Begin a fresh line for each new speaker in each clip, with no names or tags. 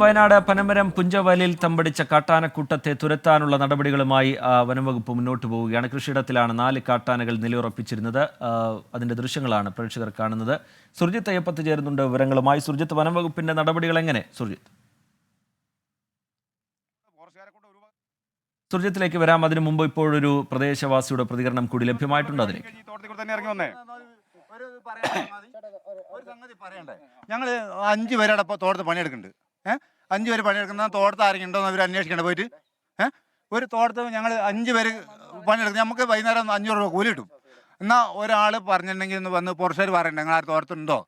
വയനാട് പനമരം പുഞ്ചവലിൽ തമ്പടിച്ച കാട്ടാനക്കൂട്ടത്തെ തുരത്താനുള്ള നടപടികളുമായി വനംവകുപ്പ് മുന്നോട്ട് പോവുകയാണ്. കൃഷിയിടത്തിലാണ് നാല് കാട്ടാനകൾ നിലയുറപ്പിച്ചിരുന്നത്. അതിന്റെ ദൃശ്യങ്ങളാണ് പ്രേക്ഷകർ കാണുന്നത്. സുർജിത്ത് അയ്യപ്പത്ത് ചേരുന്നുണ്ട് വിവരങ്ങളുമായി. സുർജിത്ത് വനംവകുപ്പിന്റെ നടപടികൾ എങ്ങനെ? സുർജിത്ത്. സുർജിത്തിലേക്ക് വരാം. അതിനു മുമ്പ് ഇപ്പോഴൊരു പ്രദേശവാസിയുടെ പ്രതികരണം കൂടി ലഭ്യമായിട്ടുണ്ട്
പറയണ്ടേ? ഞങ്ങൾ അഞ്ച് പേരുടെ ഇപ്പോൾ തോട്ടത്ത് പണിയെടുക്കുന്നുണ്ട്. ഏഹ് അഞ്ച് പേര് പണിയെടുക്കുന്ന തോട്ടത്ത് ആരെങ്കിലും ഉണ്ടോ എന്ന് അവർ അന്വേഷിക്കണം പോയിട്ട്? ഏഹ് ഒരു തോട്ടത്ത് ഞങ്ങൾ അഞ്ച് പേര് പണിയെടുക്കുന്നത് നമുക്ക് വൈകുന്നേരം അഞ്ഞൂറ് രൂപ കൂലി കിട്ടും. എന്നാൽ ഒരാൾ പറഞ്ഞിട്ടുണ്ടെങ്കിൽ ഒന്ന് വന്ന് പുറത്തേര് പറയണ്ടേ? ഞങ്ങൾ ആ തോട്ടത്തുണ്ടോ?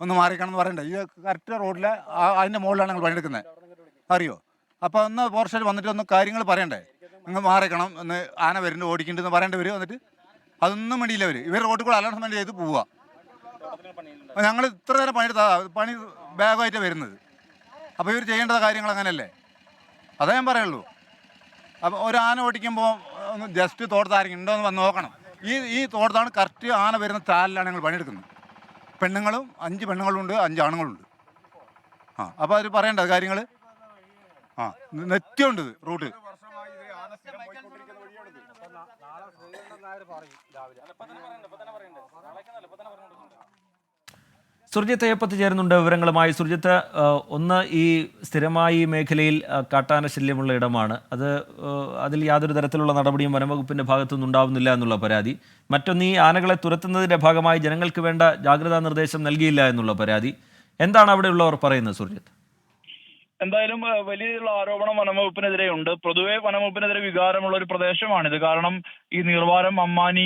ഒന്ന് മാറിക്കണം എന്ന് പറയണ്ടേ? ഈ കറക്റ്റ് റോഡിൽ അതിന്റെ മുകളിലാണ് ഞങ്ങൾ പണിയെടുക്കുന്നത്. അറിയോ? അപ്പോൾ ഒന്ന് പുറത്തേര് വന്നിട്ട് ഒന്ന് കാര്യങ്ങൾ പറയണ്ടേ? നിങ്ങൾ മാറിക്കണം ഒന്ന് ആന വരുന്നുണ്ട് ഓടിക്കുന്നുണ്ടെന്ന് പറയേണ്ടി വരും വന്നിട്ട് അതൊന്നും വേണ്ടിയില്ല അവർ ഇവർ റോഡിൽ കൂടെ അലൗൺസ്മെന്റ് ചെയ്ത് പോവുക ഞങ്ങൾ ഇത്ര നേരം പണിയെടുത്താ പണി ബാഗായിട്ട് വരുന്നത്. അപ്പോൾ ഇവർ ചെയ്യേണ്ട കാര്യങ്ങൾ അങ്ങനെയല്ലേ? അതേ ഞാൻ പറയുള്ളൂ. അപ്പോൾ ഒരു ആന ഓടിക്കുമ്പോൾ ഒന്ന് ജസ്റ്റ് തോട്ടത്താരെങ്കിലും ഉണ്ടോ എന്ന് വന്ന് നോക്കണം. ഈ ഈ തോട്ടത്താണ് കറക്റ്റ് ആന വരുന്ന ചാലിലാണ് ഞങ്ങൾ പണിയെടുക്കുന്നത്. പെണ്ണുങ്ങളും അഞ്ച് പെണ്ണുങ്ങളുണ്ട് അഞ്ച് ആണുങ്ങളുണ്ട്. ആ അപ്പോൾ അവർ പറയേണ്ട കാര്യങ്ങൾ ആ നെറ്റുണ്ട് റൂട്ട്.
വഴിയാണിത്.
സുർജിത്ത് അയ്യപ്പത്ത് ചേരുന്നുണ്ട്. വിവരങ്ങളുമായി സുർജിത്ത് ഒന്ന് ഈ സ്ഥിരമായി മേഖലയിൽ കാട്ടാന ശല്യമുള്ള ഇടമാണ്. അത് അതിൽ യാതൊരു തരത്തിലുള്ള നടപടിയും വനംവകുപ്പിന്റെ ഭാഗത്തുനിന്ന് ഉണ്ടാവുന്നില്ല എന്നുള്ള പരാതി. മറ്റൊന്ന് ഈ ആനകളെ തുരത്തുന്നതിന്റെ ഭാഗമായി ജനങ്ങൾക്ക് വേണ്ട ജാഗ്രതാ നിർദ്ദേശം നൽകിയില്ല എന്നുള്ള പരാതി. എന്താണ് അവിടെയുള്ളവർ പറയുന്നത് സുർജിത്ത്?
എന്തായാലും വലിയുള്ള ആരോപണം വനംവകുപ്പിനെതിരെ ഉണ്ട് പൊതുവെ വനംവകുപ്പിനെതിരെ വികാരമുള്ള ഒരു പ്രദേശമാണിത്. കാരണം ഈ നീർവാരം അമ്മാനി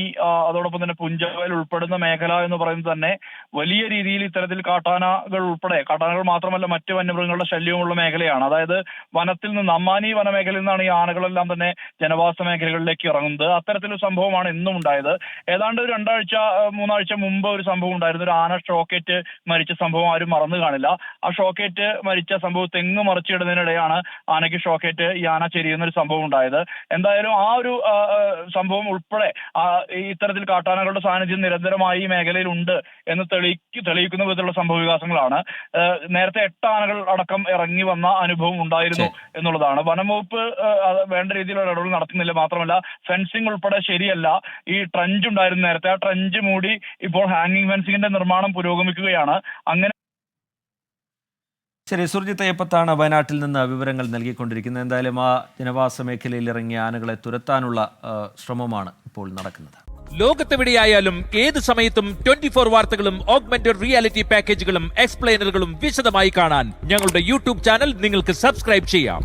അതോടൊപ്പം തന്നെ പുഞ്ചവയൽ ഉൾപ്പെടുന്ന മേഖല എന്ന് പറയുന്നത് തന്നെ വലിയ രീതിയിൽ ഇത്തരത്തിൽ കാട്ടാനകൾ ഉൾപ്പെടെ കാട്ടാനകൾ മാത്രമല്ല മറ്റ് വന്യമൃഗങ്ങളുടെ ശല്യമുള്ള മേഖലയാണ്. അതായത് വനത്തിൽ നിന്ന് അമ്മാനി വനമേഖലയിൽ നിന്നാണ് ഈ ആനകളെല്ലാം തന്നെ ജനവാസ മേഖലകളിലേക്ക് ഇറങ്ങുന്നത്. അത്തരത്തിലൊരു സംഭവമാണ് ഇന്നും ഉണ്ടായത്. ഏതാണ്ട് ഒരു രണ്ടാഴ്ച മൂന്നാഴ്ച മുമ്പ് ഒരു സംഭവം ഉണ്ടായിരുന്നു. ഒരു ആന ഷോക്കേറ്റ് മരിച്ച സംഭവം ആരും മറന്നു കാണില്ല. ആ ഷോക്കേറ്റ് മരിച്ച സംഭവം തെങ്ങ് മറിച്ചിടുന്നതിനിടെയാണ് ആനയ്ക്ക് ഷോക്കേറ്റ് ഈ ആന ചെരിയുന്ന ഒരു സംഭവം ഉണ്ടായത്. എന്തായാലും ആ ഒരു സംഭവം ഉൾപ്പെടെ ഇത്തരത്തിൽ കാട്ടാനകളുടെ സാന്നിധ്യം നിരന്തരമായി ഈ മേഖലയിൽ ഉണ്ട് എന്ന് തെളിയിക്ക് തെളിയിക്കുന്ന വിധത്തിലുള്ള സംഭവ വികാസങ്ങളാണ്. നേരത്തെ എട്ട് ആനകൾ അടക്കം ഇറങ്ങി വന്ന അനുഭവം ഉണ്ടായിരുന്നു എന്നുള്ളതാണ്. വനം വകുപ്പ് വേണ്ട രീതിയിലുള്ള ഇടപെടൽ നടത്തുന്നില്ല. മാത്രമല്ല ഫെൻസിംഗ് ഉൾപ്പെടെ ശരിയല്ല. ഈ ട്രഞ്ച് ഉണ്ടായിരുന്നു നേരത്തെ. ആ ട്രഞ്ച് മൂടി ഇപ്പോൾ ഹാങ്ങിങ് ഫെൻസിംഗിന്റെ നിർമ്മാണം പുരോഗമിക്കുകയാണ്. അങ്ങനെ
ശരി സുർജിത്ത് അയ്യപ്പത്താണ് വയനാട്ടിൽ നിന്ന് വിവരങ്ങൾ നൽകിക്കൊണ്ടിരിക്കുന്നത്. എന്തായാലും ആ ജനവാസ മേഖലയിൽ ഇറങ്ങിയ ആനകളെ തുരത്താനുള്ള ശ്രമമാണ് ഇപ്പോൾ നടക്കുന്നത്.
ലോകത്തെവിടെയായാലും ഏത് സമയത്തും ട്വന്റി ഫോർ വാർത്തകളും ഓഗ്മെന്റഡ് റിയാലിറ്റി പാക്കേജുകളും എക്സ്പ്ലെയിനറുകളും വിശദമായി കാണാൻ ഞങ്ങളുടെ യൂട്യൂബ് ചാനൽ നിങ്ങൾക്ക് സബ്സ്ക്രൈബ് ചെയ്യാം.